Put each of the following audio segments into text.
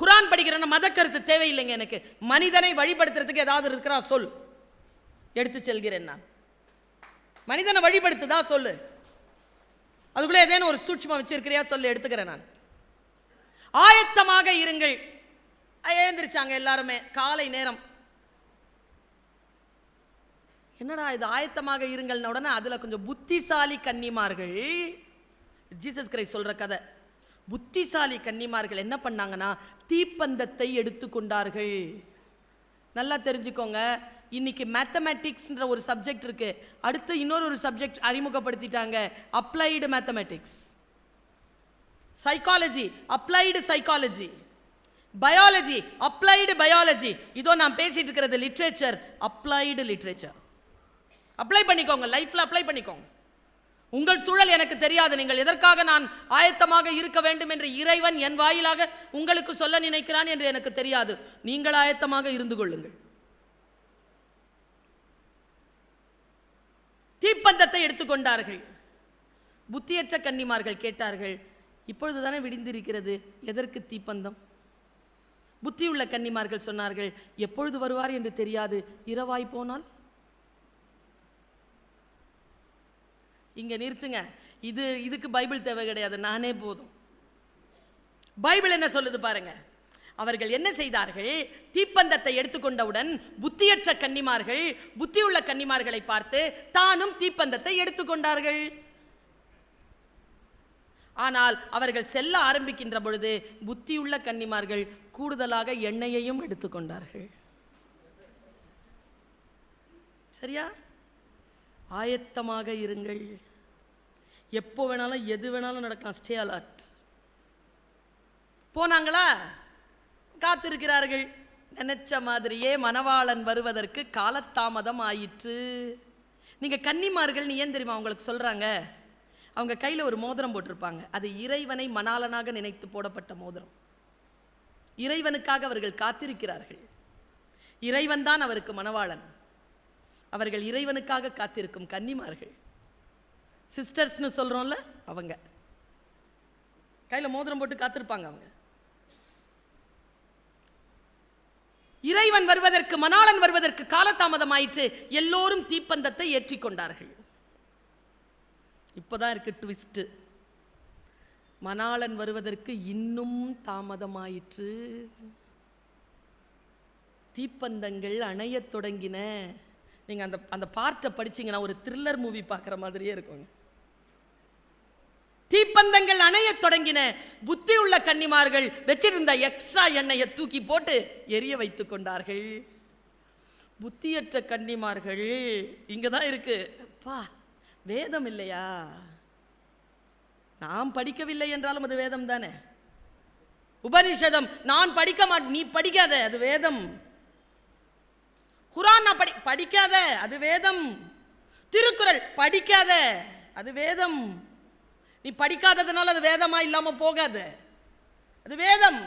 குரான் படிக்கிறேன்னா மத கருத்து தேவையில்லைங்க எனக்கு. மனிதனை வழிபடுத்துறதுக்கு ஏதாவது இருக்கிறா சொல். எடுத்து செல்கிறேன் நான். மனிதனை வழிபடுத்துதா சொல்லு. அதுக்குள்ளே ஏதேனும் ஒரு சூட்சுமம் வச்சிருக்கிறியா சொல்லு எடுத்துக்கிறேன் நான். ஆயத்தமாக இருங்கள். எழுந்திருச்சாங்க எல்லாருமே. காலை நேரம். என்னடா இது ஆயத்தமாக இருங்கள்ன உடனே அதில் கொஞ்சம் புத்திசாலி கன்னிமார்கள். ஜீசஸ் கிரை சொல்கிற கதை. புத்திசாலி கன்னிமார்கள் என்ன பண்ணாங்கன்னா தீப்பந்தத்தை எடுத்துக்கொண்டார்கள். நல்லா தெரிஞ்சுக்கோங்க. இன்னைக்கு மேத்தமேட்டிக்ஸ்ன்ற ஒரு சப்ஜெக்ட் இருக்கு. அடுத்து இன்னொரு ஒரு subject அறிமுகப்படுத்திட்டாங்க. Applied mathematics psychology applied psychology biology applied biology இதோ நான் பேசிட்டு இருக்கிறது லிட்ரேச்சர் அப்ளைடு லிட்ரேச்சர் அப்ளை பண்ணிக்கோங்க. லைஃப்பில் அப்ளை பண்ணிக்கோங்க. உங்கள் சூழல் எனக்கு தெரியாது. நீங்கள் எதற்காக நான் ஆயத்தமாக இருக்க வேண்டும் என்று இறைவன் என் வாயிலாக உங்களுக்கு சொல்ல நினைக்கிறான் என்று எனக்கு தெரியாது. நீங்கள் ஆயத்தமாக இருந்து கொள்ளுங்கள். தீப்பந்தத்தை எடுத்துக்கொண்டார்கள் புத்தியற்ற கன்னிமார்கள் கேட்டார்கள் இப்பொழுதுதானே விடிந்திருக்கிறது எதற்கு தீப்பந்தம்? புத்தியுள்ள கன்னிமார்கள் சொன்னார்கள் எப்பொழுது வருவார் என்று தெரியாது. இரவாய் போனால்? இங்கே நிறுத்துங்க. இது இதுக்கு பைபிள் தேவை கிடையாது. நானே போதும். பைபிள் என்ன சொல்லுது பாருங்க. அவர்கள் என்ன செய்தார்கள்? தீப்பந்தத்தை எடுத்துக்கொண்டவுடன் புத்தியற்ற கன்னிமார்கள் புத்தியுள்ள கன்னிமார்களை பார்த்து தானும் தீப்பந்தத்தை எடுத்துக்கொண்டார்கள். ஆனால் அவர்கள் செல்ல ஆரம்பிக்கின்ற பொழுது புத்தியுள்ள கன்னிமார்கள் கூடுதலாக எண்ணெயையும் எடுத்துக்கொண்டார்கள். சரியா? ஆயத்தமாக இருங்கள். எப்போ வேணாலும் எது வேணாலும் நடக்கலாம். ஸ்டே அலர்ட் போனாங்களா? காத்திருக்கிறார்கள். நினைச்ச மாதிரியே மணவாளன் வருவதற்கு காலத்தாமதம் ஆயிற்று. நீங்கள் கன்னிமார்கள் நீ ஏன் தெரியுமா அவங்களுக்கு சொல்கிறாங்க அவங்க கையில் ஒரு மோதிரம் போட்டிருப்பாங்க. அது இறைவனை மணாளனாக நினைத்து போடப்பட்ட மோதிரம். இறைவனுக்காக அவர்கள் காத்திருக்கிறார்கள். இறைவன் தான் அவருக்கு மணவாளன். அவர்கள் இறைவனுக்காக காத்திருக்கும் கன்னிமார்கள். சிஸ்டர்ஸ்னு சொல்றோம்ல அவங்க. கையில் மோதிரம் போட்டு காத்திருப்பாங்க அவங்க. இறைவன் வருவதற்கு மணாளன் வருவதற்கு காலதாமதமாயிற்று. எல்லோரும் தீப்பந்தத்தை ஏற்றிக்கொண்டார்கள் இப்போதான் இருக்கு ட்விஸ்ட் மணாளன் வருவதற்கு இன்னும் தாமதமாயிற்று. தீப்பந்தங்கள் அணையத் தொடங்கின. நீங்கள் அந்த அந்த பார்ட்டை படிச்சீங்கன்னா ஒரு த்ரில்லர் மூவி பார்க்குற மாதிரியே இருக்குங்க. தீப்பந்தங்கள் அணையத் தொடங்கின புத்தி உள்ள கன்னிமார்கள் வச்சிருந்த எக்ஸ்ட்ரா எண்ணெயை தூக்கி போட்டு எரிய வைத்து கொண்டார்கள். புத்தியற்ற கன்னிமார்கள் இங்கே தான் இருக்கு. அப்பா வேதம் இல்லையா? நாம் படிக்கவில்லை என்றாலும் அது வேதம் தானே? உபனிஷதம் நான் படிக்க மாட்டேன் நீ படிக்காத அது வேதம். குரான் நான் படி படிக்காத அது வேதம். திருக்குறள் படிக்காத அது வேதம். நீ படிக்காததுனால அது வேதமாக இல்லாமல் போகாத. அது வேதம்.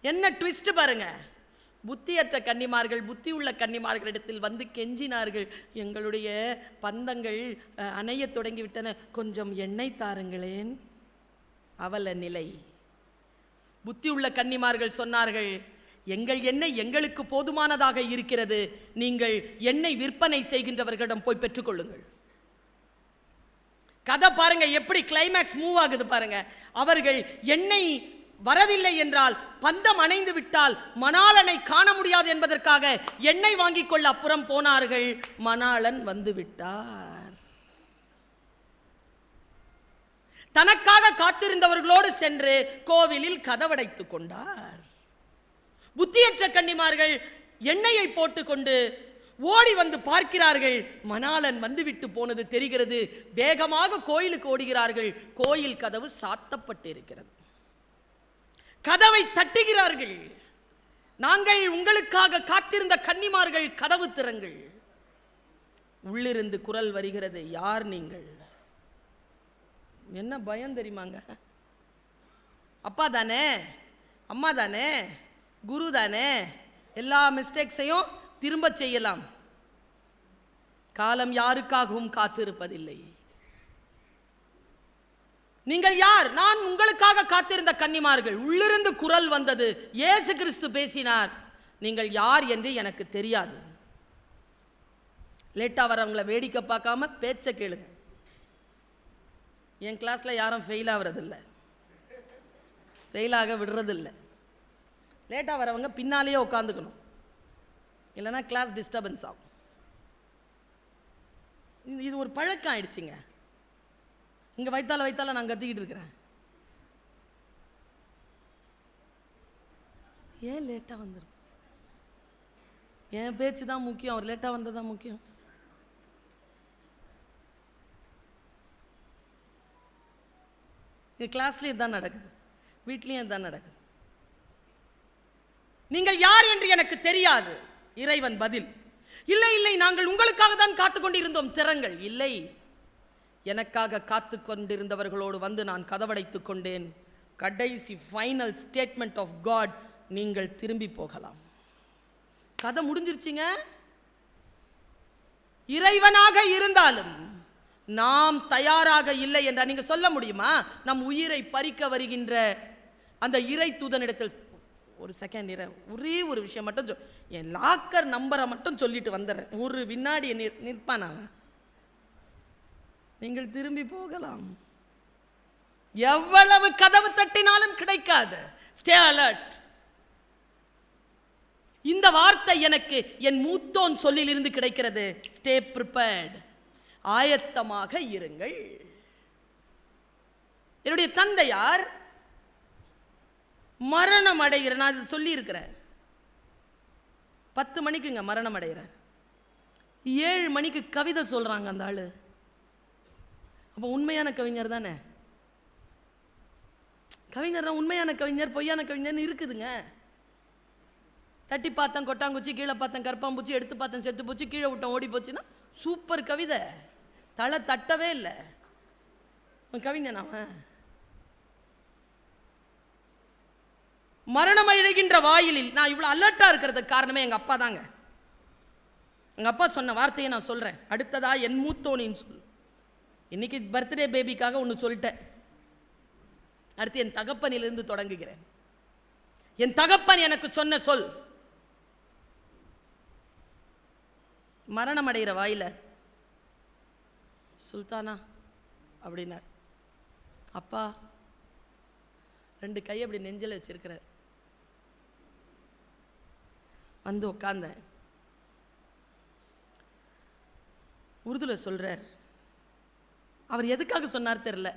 என்ன ட்விஸ்ட் பாருங்க. புத்தியற்ற கன்னிமார்கள் புத்தி உள்ள கன்னிமார்களிடத்தில் வந்து கெஞ்சினார்கள். எங்களுடைய பந்தங்கள் அணைய அணையத் தொடங்கிவிட்டன. கொஞ்சம் எண்ணெய் தாருங்களேன். அவல நிலை. புத்தி உள்ள கன்னிமார்கள் சொன்னார்கள் எங்கள் எண்ணெய் எங்களுக்கு போதுமானதாக இருக்கிறது. நீங்கள் எண்ணெய் விற்பனை செய்கின்றவர்களிடம் போய் பெற்றுக்கொள்ளுங்கள். கதை பாருங்க எப்படி கிளைமேக்ஸ் மூவ் ஆகுது பாருங்க. அவர்கள் எண்ணெய் வரவில்லை என்றால் பந்தம் அணைந்து விட்டால் மணாளனை காண முடியாது என்பதற்காக எண்ணெய் வாங்கிக் கொள்ள அப்புறம் போனார்கள். மணாளன் வந்து விட்டார். தனக்காக காத்திருந்தவர்களோடு சென்று கோவிலில் கதவடைத்துக் கொண்டார். புத்தியற்ற கன்னிமார்கள் எண்ணெயை போட்டுக்கொண்டு ஓடி வந்து பார்க்கிறார்கள். மணாளன் வந்துவிட்டு போனது தெரிகிறது. வேகமாக கோயிலுக்கு ஓடுகிறார்கள். கோயில் கதவு சாத்தப்பட்டிருக்கிறது. கதவை தட்டுகிறார்கள். நாங்கள் உங்களுக்காக காத்திருந்த கன்னிமார்கள் கதவு திறங்கள். உள்ளிருந்து குரல் வருகிறது. யார் நீங்கள்? என்ன பயம் தெரியுமாங்க? அப்பா தானே? அம்மா தானே? குரு தானே எல்லா மிஸ்டேக்ஸையும் திரும்ப செய்யலாம். காலம் யாருக்காகவும் காத்திருப்பதில்லை. நீங்கள் யார்? நான் உங்களுக்காக காத்திருந்த கன்னிமார்கள். உள்ளிருந்து குரல் வந்தது. இயேசு கிறிஸ்து பேசினார். நீங்கள் யார் என்று எனக்கு தெரியாது. லேட்டாக வரவங்கள வேடிக்கை பார்க்காம பேச்சை கேளுங்க. என் கிளாஸில் யாரும் ஃபெயில் ஆகிறதில்ல ஃபெயிலாக விடுறதில்லை விடுறதில்ல. லேட்டாக வரவங்க பின்னாலேயே உட்காந்துக்கணும் இல்லைன்னா கிளாஸ் டிஸ்டர்பன்ஸ் ஆகும். இது- இது ஒரு பழக்கம் ஆயிடுச்சுங்க. இங்கே வைத்தால வைத்தால நான் கத்திக்கிட்டு இருக்கிறேன். ஏன் லேட்டாக வந்துடும் என் பேச்சு தான் முக்கியம். அவர் லேட்டாக வந்தது தான் முக்கியம். இது கிளாஸ்லேயும் இதுதான் நடக்குது. வீட்லேயும் இதுதான் நடக்குது. நீங்கள் யார் என்று எனக்கு தெரியாது. இறைவன் பதில். இல்லை இல்லை நாங்கள் உங்களுக்காக தான் காத்து கொண்டிருந்தோம் திறங்கள் இல்லை. எனக்காக காத்து கொண்டிருந்தவர்களோடு வந்து நான் கதவடைத்து கொண்டேன். கடைசி ஃபைனல் ஸ்டேட்மெண்ட் ஆஃப் காட் நீங்கள் திரும்பி போகலாம். கதை முடிஞ்சிருச்சிங்க? இறைவனாக இருந்தாலும் நாம் தயாராக இல்லை என்றால் நீங்கள் சொல்ல முடியுமா? நம் உயிரை பறிக்க வருகின்ற அந்த இறை தூதனிடத்தில் ஒரு செகண்ட் இர. ஒரே ஒரு விஷயம் மட்டும் சொல் என் லாக்கர் நம்பரை மட்டும் சொல்லிட்டு வந்துடுறேன். ஒரு வினாடி நிற் நிற்பானா? நீங்கள் திரும்பி போகலாம். எவ்வளவு கதவு தட்டினாலும் கிடைக்காது. ஸ்டே அலர்ட் இந்த வார்த்தை எனக்கு என் மூத்தோன் சொல்லிலிருந்து கிடைக்கிறது. ஸ்டே ப்ரிப்பேர்டு ஆயத்தமாக இருங்கள். என்னுடைய தந்தையார் மரணம் அடைகிற நான் இது சொல்லியிருக்கிறேன். பத்து மணிக்குங்க மரணம் அடைகிறார் ஏழு மணிக்கு கவிதை சொல்கிறாங்க அந்த ஆள். அப்போ உண்மையான கவிஞர் தானே? கவிஞர் தான் உண்மையான கவிஞர் பொய்யான கவிஞர்னு இருக்குதுங்க. தட்டி பார்த்தேன் கொட்டாங்குச்சி கீழே பார்த்தேன் கற்பாம்பூச்சி எடுத்து பார்த்தேன் செத்து போச்சு கீழே விட்டேன் ஓடி போச்சுன்னா சூப்பர் கவிதை. தலை தட்டவே இல்லை. கவிஞன் அவன். மரணம் அடைகின்ற வாயிலில் நான் இவ்வளோ அலர்ட்டாக இருக்கிறதுக்கு காரணமே எங்கள் அப்பா தாங்க. எங்கள் அப்பா சொன்ன வார்த்தையை நான் சொல்கிறேன் அடுத்ததா என் மூத்தோனின்னு சொல் இன்னைக்கு பர்த்டே பேபிக்காக ஒன்று சொல்லிட்டேன். அடுத்து என் தகப்பனிலிருந்து தொடங்குகிறேன். என் தகப்பன் எனக்கு சொன்ன சொல். மரணம் அடைகிற வாயில சுல்தானா அப்படின்னார். அப்பா ரெண்டு கை அப்படி நெஞ்சில் வச்சிருக்கிறார். வந்து உட்காந்தேன் உருதுல சொல்றார் அவர் எதுக்காக சொன்னார் தெரில?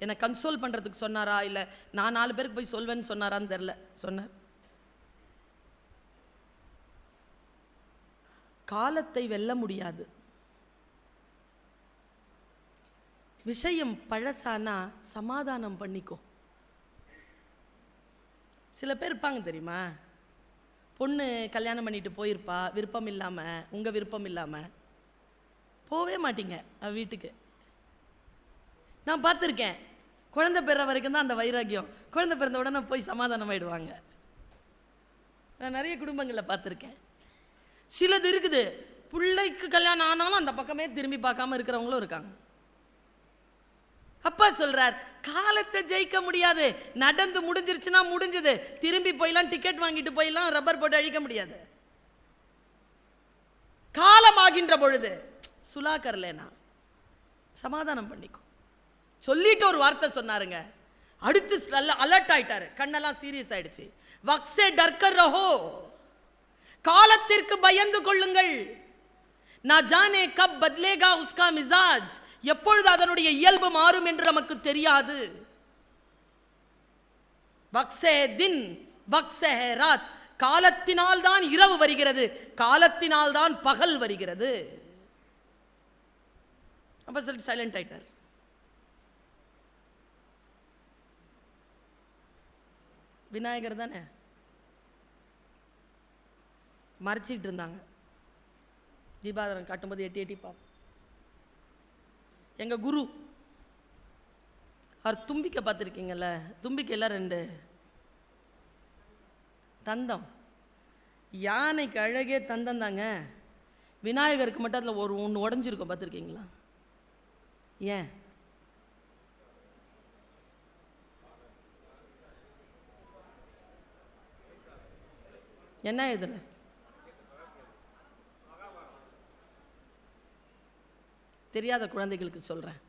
என்னை கன்சோல் பண்ணுறதுக்கு சொன்னாரா? இல்லை நான் நாலு பேருக்கு போய் சொல்வேன்னு சொன்னாரான்னு தெரில? சொன்னார். காலத்தை வெல்ல முடியாது. விஷயம் பழசானா சமாதானம் பண்ணிக்கோ சில பேர் இருப்பாங்க தெரியுமா? பொண்ணு கல்யாணம் பண்ணிட்டு போயிருப்பா விருப்பம் இல்லாமல் உங்கள் விருப்பம் இல்லாமல் போவே மாட்டீங்க வீட்டுக்கு. நான் பார்த்துருக்கேன். குழந்தை பிறற வரைக்கும் தான் அந்த வைராக்கியம். குழந்தை பிறந்த உடனே போய் சமாதானம் ஆயிடுவாங்க. நான் நிறைய குடும்பங்களில் பார்த்துருக்கேன். சிலது இருக்குது. பிள்ளைக்கு கல்யாணம் ஆனாலும் அந்த பக்கமே திரும்பி பார்க்காம இருக்கிறவங்களும் இருக்காங்க. அப்பா சொல்றார் காலத்தை ஜெயிக்க முடியாது. நடந்து முடிஞ்சிருச்சுன்னா முடிஞ்சது. திரும்பி போயெல்லாம் டிக்கெட் வாங்கிட்டு போயெல்லாம் ரப்பர் போட்டு அழிக்க முடியாது. காலம் ஆகின்ற பொழுது சுலாக்கர்லேனா சமாதானம் பண்ணிக்கோ. சொல்லிட்டு ஒரு வார்த்தை சொன்னாருங்க. அடுத்து நல்ல அலர்ட் ஆயிட்டாரு. கண்ணெல்லாம் சீரியஸ் ஆயிடுச்சு. வக்ஸே டர்கர் ரஹோ காலத்திற்கு பயந்து கொள்ளுங்கள். நான் ஜானே கப் பத்லேகா உஸ்கா மிசாஜ். எப்பொழுது அதனுடைய இயல்பு மாறும் என்று நமக்கு தெரியாது. தின் ராத். காலத்தினால் தான் இரவு வருகிறது காலத்தினால் தான் பகல் வருகிறது. அப்ப சைலண்ட் ஆயிட்டார். விநாயகர் தானே? மறைச்சிக்கிட்டு இருந்தாங்க. தீபாதரன் காட்டும்போது எட்டி எட்டி பார்ப்போம். எங்கள் குரு அவர் தும்பிக்கை பார்த்துருக்கீங்கள தும்பிக்கையில் ரெண்டு. தந்தம். யானைக்கு அழகே தந்தம் தாங்க. விநாயகருக்கு மட்டும் அதில் ஒரு ஒன்று உடஞ்சிருக்கும் பார்த்துருக்கீங்களா? ஏன்? என்ன எழுதுனர்? தெரியாத குழந்தைகளுக்கு சொல்கிறேன்